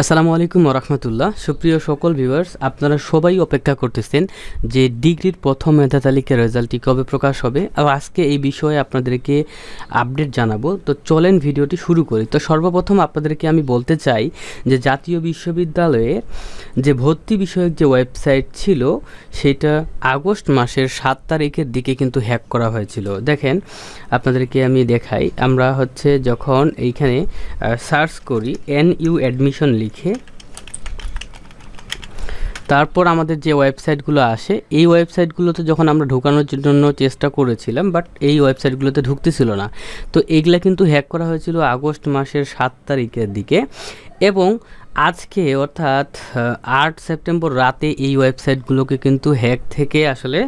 আসসালামু আলাইকুম রহমতুল্লাহ। সুপ্রিয় সকল ভিউয়ার্স আপনারা সবাই অপেক্ষা করতেছেন যে ডিগ্রির প্রথম মেধা তালিকার রেজাল্টটি কবে প্রকাশ হবে। আর আজকে এই বিষয়ে আপনাদেরকে আপডেট জানাব। তো চলেন ভিডিওটি শুরু করি। তো সর্বপ্রথম আপনাদেরকে আমি বলতে চাই যে জাতীয় বিশ্ববিদ্যালয়ে যে ভর্তি বিষয়ক যে ওয়েবসাইট ছিল, সেটা আগস্ট মাসের সাত তারিখের দিকে কিন্তু হ্যাক করা হয়েছিল। দেখেন, আপনাদেরকে আমি দেখাই। আমরা হচ্ছে যখন এইখানে সার্চ করি এন ইউ অ্যাডমিশন লিখে তারপর আমাদের যে ওয়েবসাইটগুলো আসে, এই ওয়েবসাইটগুলোতে যখন আমরা ঢোকানোর জন্য চেষ্টা করেছিলাম বাট এই ওয়েবসাইটগুলোতে ঢুকতেছিল না। তো এগুলা কিন্তু হ্যাক করা হয়েছিল আগস্ট মাসের সাত তারিখের দিকে এবং আজকে অর্থাৎ আট সেপ্টেম্বর রাতে এই ওয়েবসাইটগুলোকে কিন্তু হ্যাক থেকে আসলে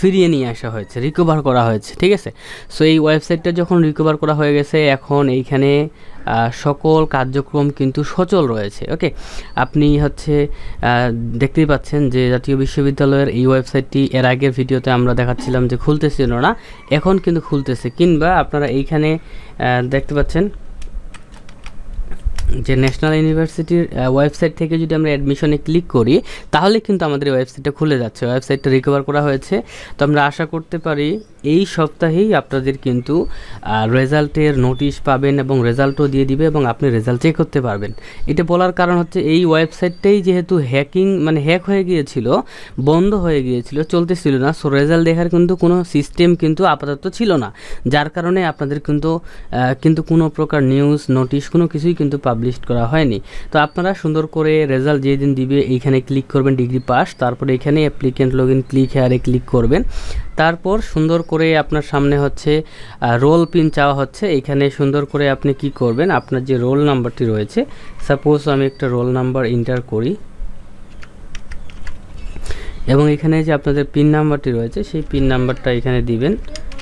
ফিরিয়ে নিয়ে আসা হয়েছে রিকভার করা হয়েছে, ঠিক আছে? সো এই ওয়েবসাইটটা যখন রিকভার করা হয়ে গেছে, এখন এইখানে সকল কার্যক্রম কিন্তু সচল রয়েছে ওকে আপনি হচ্ছে দেখতেই পাচ্ছেন যে জাতীয় বিশ্ববিদ্যালয়ের এই ওয়েবসাইটটি এর আগের ভিডিওতে আমরা দেখাচ্ছিলাম যে খুলতেছিল না, এখন কিন্তু খুলতেছে। কিংবা আপনারা এইখানে দেখতে পাচ্ছেন যে ন্যাশনাল ইউনিভার্সিটির ওয়েবসাইট থেকে যদি আমরা অ্যাডমিশনে ক্লিক করি, তাহলে কিন্তু আমাদের ওয়েবসাইটটা খুলে যাচ্ছে। ওয়েবসাইটটা রিকভার করা হয়েছে। তো আমরা আশা করতে পারি এই সপ্তাহেই আপনাদের কিন্তু রেজাল্টের নোটিশ পাবেন এবং রেজাল্টও দিয়ে দিবে এবং আপনি রেজাল্ট চেক করতে পারবেন। এটা বলার কারণ হচ্ছে এই ওয়েবসাইটটাই যেহেতু হ্যাকিং মানে হ্যাক হয়ে গিয়েছিল, বন্ধ হয়ে গিয়েছিল, চলতেছিল না। সো রেজাল্ট দেখার কিন্তু কোনো সিস্টেম কিন্তু আপাতত ছিল না। যার কারণে আপনাদের কিন্তু কিন্তু কোনো প্রকার নিউজ নোটিশ কোনো কিছুই কিন্তু পাবলিশ করা হয়নি। তো আপনারা সুন্দর করে রেজাল্ট যেদিন দিবে, এইখানে ক্লিক করবেন ডিগ্রি পাস তারপরে এখানে অ্যাপ্লিকেন্ট লগ ইন ক্লিক হেয়ারে ক্লিক করবেন। তারপর সুন্দর করে আপনার সামনে হচ্ছে রোল পিন চাওয়া হচ্ছে। এখানে সুন্দর করে আপনি কি করবেন, আপনার যে রোল নাম্বারটি রয়েছে সাপোজ আমি একটা রোল নাম্বার ইন্টার করি। এবং এখানে যে আপনাদের পিন নাম্বারটি রয়েছে, সেই পিন নাম্বারটা এখানে দিবেন।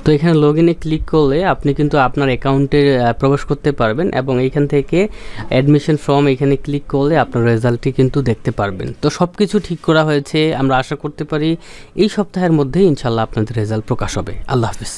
তো এখানে লগ ইনে ক্লিক করলে আপনি কিন্তু আপনার অ্যাকাউন্টে প্রবেশ করতে পারবেন এবং এইখান থেকে অ্যাডমিশন ফর্ম এখানে ক্লিক করলে আপনার রেজাল্টটি কিন্তু দেখতে পারবেন। তো সব কিছু ঠিক করা হয়েছে, আমরা আশা করতে পারি এই সপ্তাহের মধ্যেই ইনশাল্লাহ আপনাদের রেজাল্ট প্রকাশ হবে। আল্লাহ হাফিজ।